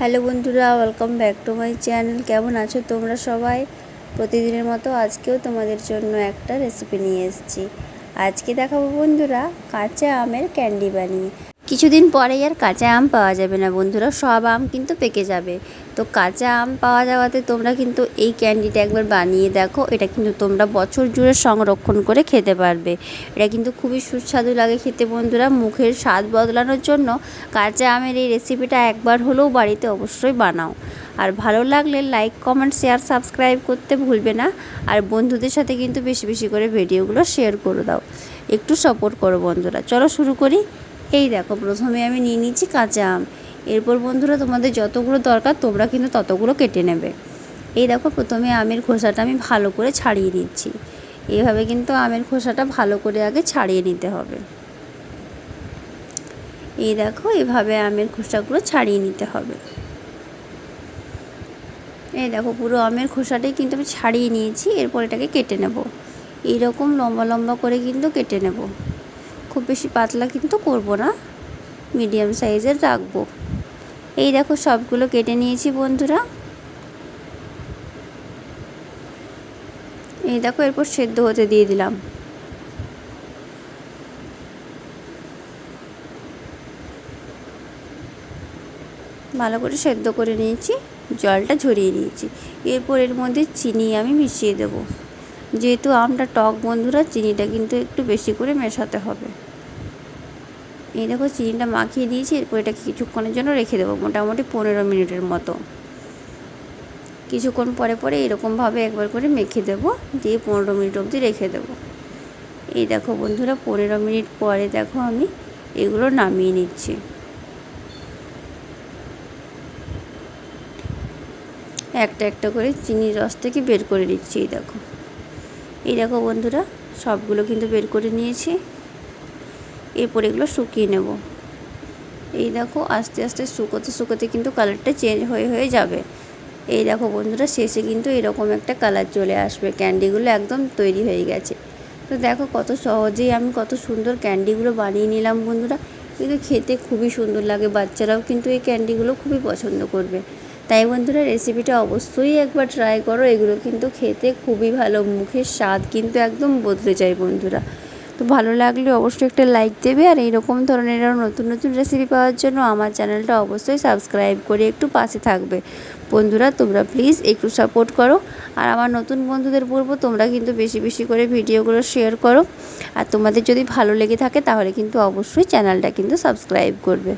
Hello বন্ধুরা welcome back to my channel কেমন আছো তোমরা সবাই? প্রতিদিনের মতো আজকেও তোমাদের জন্য একটা রেসিপি নিয়ে এসেছি। আজকে দেখাবো বন্ধুরা কাঁচা আমের ক্যান্ডি বানিয়ে। কিছুদিন পরেই আর কাঁচা আম পাওয়া যাবে না বন্ধুরা, সব আম কিন্তু পেকে যাবে। তো কাঁচা আম পাওয়া যাওয়াতে তোমরা কিন্তু এই ক্যান্ডিটা একবার বানিয়ে দেখো, এটা কিন্তু তোমরা বছর জুড়ে সংরক্ষণ করে খেতে পারবে। এটা কিন্তু খুবই সুস্বাদু লাগে খেতে বন্ধুরা, মুখের স্বাদ বদলানোর জন্য কাঁচা আমের এই রেসিপিটা একবার হলেও বাড়িতে অবশ্যই বানাও। আর ভালো লাগলে লাইক, কমেন্ট, শেয়ার, সাবস্ক্রাইব করতে ভুলবে না। আর বন্ধুদের সাথে কিন্তু বেশি বেশি করে ভিডিওগুলো শেয়ার করে দাও। একটু সাপোর্ট করো বন্ধুরা। চলো শুরু করি। এই দেখো, প্রথমে আমি নিয়ে নিচ্ছি কাঁচা আম। এরপর বন্ধুরা, তোমাদের যতগুলো দরকার, তোমরা কিন্তু ততগুলো কেটে নেবে। এই দেখো, প্রথমে আমের খোসাটা আমি ভালো করে ছাড়িয়ে নিচ্ছি। এইভাবে কিন্তু আমের খোসাটা ভালো করে আগে ছাড়িয়ে নিতে হবে। এই দেখো, এভাবে আমের খোসাগুলো ছাড়িয়ে নিতে হবে। এই দেখো, পুরো আমের খোসাটাই কিন্তু আমি ছাড়িয়ে নিয়েছি, এরপর এটাকে কেটে নেব। এইরকম লম্বা লম্বা করে কিন্তু কেটে নেব। খুব বেশি পাতলা কিন্তু করব না। মিডিয়াম সাইজের রাখব। এই দেখো সবগুলো কেটে নিয়েছি বন্ধুরা। এই দেখো এরপর সেদ্ধ হতে দিয়ে দিলাম। ভালো করে সেদ্ধ করে নিয়েছি, জলটা ঝরিয়ে নিয়েছি। এরপর এর মধ্যে চিনি আমি মিশিয়ে দেব। যেহেতু আমটা টক বন্ধুরা, চিনিটা কিন্তু একটু বেশি করে মেশাতে হবে। এই দেখো চিনিটা মাখিয়ে দিয়েছি, এরপর এটা কিছুক্ষণের জন্য রেখে দেবো, মোটামুটি পনেরো মিনিটের মতো। কিছুক্ষণ পরে পরে এরকমভাবে একবার করে মেখে দেবো, দিয়ে পনেরো মিনিট অবধি রেখে দেবো। এই দেখো বন্ধুরা, পনেরো মিনিট পরে দেখো আমি এগুলো নামিয়ে নিচ্ছি। একটা একটা করে চিনির রস থেকে বের করে নিচ্ছি, এই দেখো। এই দেখো বন্ধুরা, সবগুলো কিন্তু বের করে নিয়েছি। এরপর এগুলো শুকিয়ে নেব। এই দেখো আস্তে আস্তে শুকোতে শুকোতে কিন্তু কালারটা চেঞ্জ হয়ে হয়ে যাবে। এই দেখো বন্ধুরা, শেষে কিন্তু এরকম একটা কালার চলে আসবে। ক্যান্ডিগুলো একদম তৈরি হয়ে গেছে। তো দেখো কত সহজেই আমি কত সুন্দর ক্যান্ডিগুলো বানিয়ে নিলাম বন্ধুরা। কিন্তু খেতে খুবই সুন্দর লাগে, বাচ্চারাও কিন্তু এই ক্যান্ডিগুলো খুবই পছন্দ করবে। তাই বন্ধুরা রেসিপিটা অবশ্যই একবার ট্রাই করো। এগুলো কিন্তু খেতে খুবই ভালো, মুখের স্বাদ কিন্তু একদম বদলে যায় বন্ধুরা। তো ভালো লাগলে অবশ্যই একটা লাইক দেবে। আর এইরকম ধরনের নতুন নতুন রেসিপি পাওয়ার জন্য আমার চ্যানেলটা অবশ্যই সাবস্ক্রাইব করে একটু পাশে থাকবে। বন্ধুরা, তোমরা প্লিজ একটু সাপোর্ট করো। আর আমার নতুন বন্ধুদের বলব, তোমরা কিন্তু বেশি বেশি করে ভিডিওগুলো শেয়ার করো। আর তোমাদের যদি ভালো লেগে থাকে, তাহলে কিন্তু অবশ্যই চ্যানেলটা কিন্তু সাবস্ক্রাইব করবে।